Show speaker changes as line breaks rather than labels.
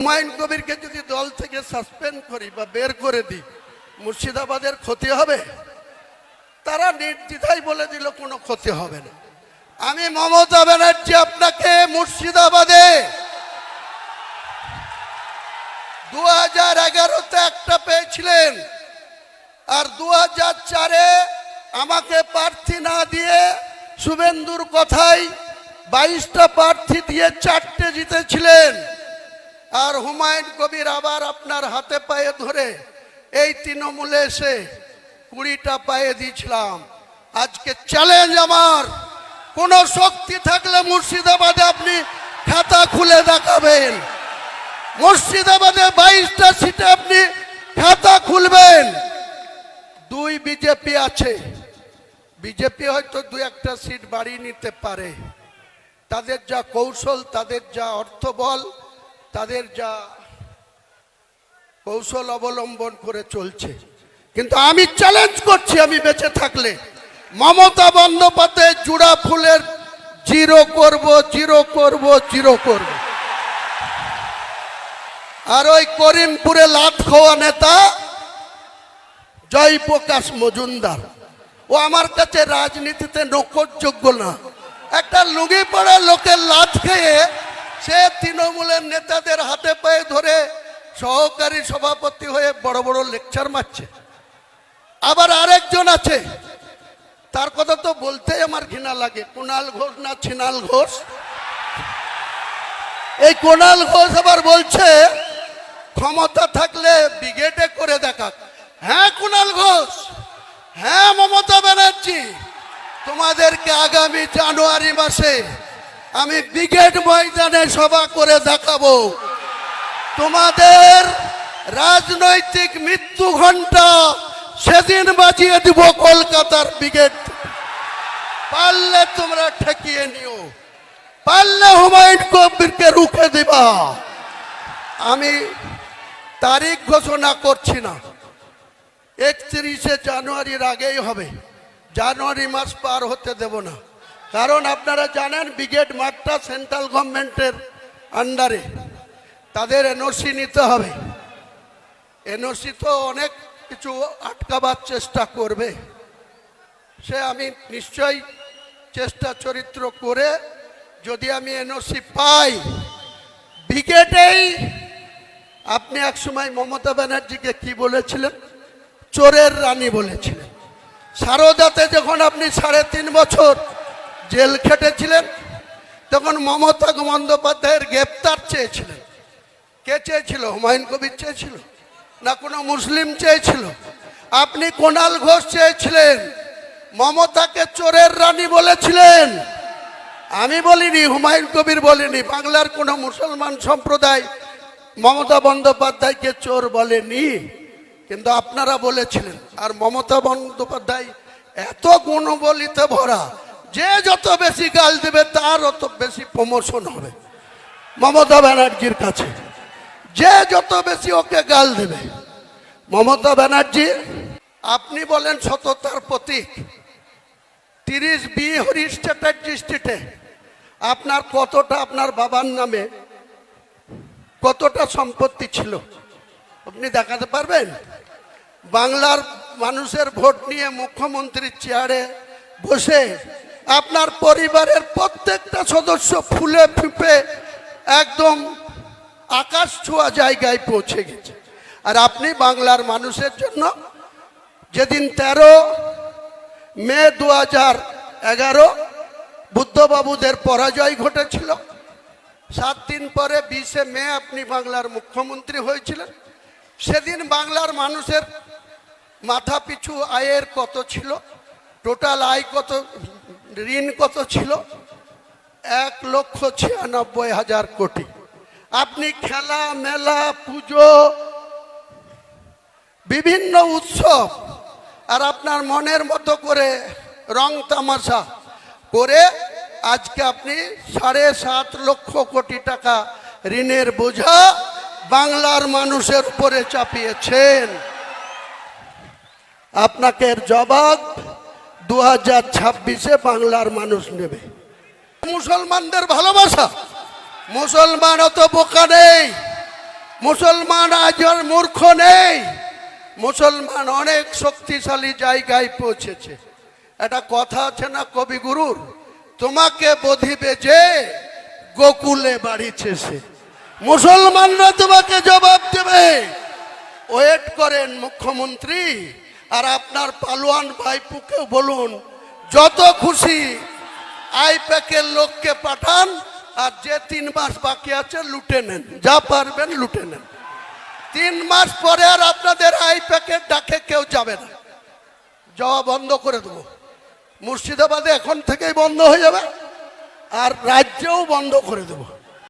হুমায়ুন কবিরকে যদি দল থেকে সাসপেন্ড করি বা বের করে দিই, মুর্শিদাবাদের ক্ষতি হবে? তারা নির্দ্বিধায় বলে দিল, কোনো ক্ষতি হবে না। আমি মমতা ব্যানার্জি আপনাকে মুর্শিদাবাদে দু হাজার এগারোতে একটা পেয়েছিলেন, আর দু হাজার চারে আমাকে প্রার্থী না দিয়ে শুভেন্দুর কথাই বাইশটা প্রার্থী দিয়ে চারটে জিতেছিলেন। আর হুমায়ুন কবির আবার আপনার হাতে পায়ে ধরে এই তৃণমূলে এসে কুড়িটা পায়ে দিয়েছিলাম। আজকে চ্যালেঞ্জ আমার। কোন শক্তি থাকলে মুর্শিদাবাদে আপনি খাতা খুলে দেখাবেন। মুর্শিদাবাদে বাইশটা সিটে আপনি খাতা খুলবেন। দুই বিজেপি আছে। বিজেপি হয়তো দু একটা সিট বাড়িয়ে নিতে পারে। তাদের যা কৌশল, তাদের যা অর্থবল তাদের যা কৌশল অবলম্বন করে চলছে। কিন্তু আমি চ্যালেঞ্জ করছি আমি বেঁচে থাকলে। মমতা বন্দ্যোপাধ্যায় জুড়া ফুলের জিরো করব জিরো করব জিরো করব। আর ওই করিমপুরে লাত খাওয়া নেতা জয়প্রকাশ মজুমদার। ও আমার কাছে রাজনীতিতে নকরযোগ্য না। একটা লুঙ্গি পড়া লোকের লাত খেয়ে সে তৃণমূলের নেতাদের হাতে পায়ে ধরে সহকারী সভাপতি হয়ে বড় বড় লেকচার মারছে। আবার আরেকজন আছে। তার কথা তো বলতেই আমার ঘৃণা লাগে। কুণাল ঘোষ না ছিনাল ঘোষ? এই কুণাল ঘোষ আবার বলছে, ক্ষমতা থাকলে ব্রিগেডে করে দেখাক। হ্যাঁ কুণাল ঘোষ? হ্যাঁ মমতা ব্যানার্জি। তোমাদেরকে আগামী জানুয়ারি মাসে আমি ব্রিগেড ময়দানে সভা করে দেখাবো। তোমাদের রাজনৈতিক মৃত্যু ঘণ্টা সেদিন বাজিয়ে দিব কলকাতার ব্রিগেড। পারলে তোমরা ঠেকিয়ে নিও। পারলে হুমায়ুন কবিরকে রুখে দিবা। আমি তারিখ ঘোষণা করছি না। একত্রিশে জানুয়ারির আগেই হবে। জানুয়ারি মাস পার হতে দেব না। কারণ আপনারা জানেন ব্রিগেড মাঠটা সেন্ট্রাল গভর্নমেন্টের আন্ডারে। তাদের এনওসি নিতে হবে। এনওসি তো অনেক কিছু আটকাবার চেষ্টা করবে। সে আমি নিশ্চয়ই চেষ্টা চরিত্র করে যদি আমি এনওসি পাই, ব্রিগেডেই আপনি এক সময় মমতা ব্যানার্জিকে কি বলেছিলেন? চোরের রানী বলেছিলেন। সারদাতে যখন আপনি সাড়ে তিন বছর জেল খেটেছিলেন, তখন মমতা বন্দ্যোপাধ্যায়ের গ্রেপ্তার চেয়েছিলেন। কে চেয়েছিল? হুমায়ুন কবির চেয়েছিল? না কোনো মুসলিম চেয়েছিল? আপনি কোনাল ঘোষ চেয়েছিলেন, মমতাকে চোরের রানী বলেছিলেন। আমি বলিনি, হুমায়ুন কবির বলিনি, বাংলার কোনো মুসলমান সম্প্রদায় মমতা বন্দ্যোপাধ্যায়কে চোর বলেনি। কিন্তু আপনারা বলেছিলেন, আর মমতা বন্দ্যোপাধ্যায় এত গুণবলিতে ভরা যে যত বেশি গাল দেবে, তার অত বেশি প্রমোশন হবে। মমতা ব্যানার্জির কাছে। যে যত বেশি ওকে গাল দেবে, মমতা ব্যানার্জি, আপনি বলেন সততার প্রতীক। তিরিশ বি হরিশ চ্যাটার্জি স্ট্রিটে আপনার কতটা আপনার বাবার নামে কতটা সম্পত্তি ছিল? আপনি দেখাতে পারবেন? বাংলার মানুষের ভোট নিয়ে মুখ্যমন্ত্রীর চেয়ারে বসে আপনার পরিবারের প্রত্যেকটা সদস্য ফুলে ফুপে একদম আকাশ ছোঁয়া জায়গায় পৌঁছে গেছে। আর আপনি বাংলার মানুষের জন্য যেদিন তেরো মে দু হাজার এগারো বুদ্ধবাবুদের পরাজয় ঘটেছিল, সাত দিন পরে বিশে মে আপনি বাংলার মুখ্যমন্ত্রী হয়েছিলেন, সেদিন বাংলার মানুষের মাথা পিছু আয়ের কত ছিল, টোটাল আয় কত ঋণ কত ছিল? এক লক্ষ ছিয়ানব্বই হাজার কোটি। আপনি খেলা, মেলা, পুজো, বিভিন্ন উৎসব, আর আপনার মনের মতো করে রং তামাশা করে আজকে আপনি সাড়ে সাত লক্ষ কোটি টাকা ঋণের বোঝা বাংলার মানুষের উপরে চাপিয়েছেন। আপনাকে জবাব দু হাজার ছাব্বিশে বাংলার মানুষ নেবে। মুসলমানদের ভালোবাসা। মুসলমান অত বোকা নেই। মুসলমান আজ আর মূর্খ নেই। মুসলমান অনেক শক্তিশালী জায়গায় পৌঁছেছে। একটা কথা আছে না কবিগুরুর তোমাকে বধিবে যে গোকুলে বাড়িছে সে মুসলমানরা তোমাকে জবাব দেবে। ওয়েট করেন মুখ্যমন্ত্রী। আর আপনার পালোয়ান ভাইপুকেও বলুন, যত খুশি আইপ্যাকের লোককে পাঠান আর যে তিন মাস বাকি আছে লুটে নেন, যা পারবেন লুটে নেন। তিন মাস পরে আর আপনাদের আইপ্যাকের ডাকে কেউ যাবে না। যাওয়া বন্ধ করে দেবো। মুর্শিদাবাদে এখন থেকেই বন্ধ হয়ে যাবে আর রাজ্যেও বন্ধ করে দেবো।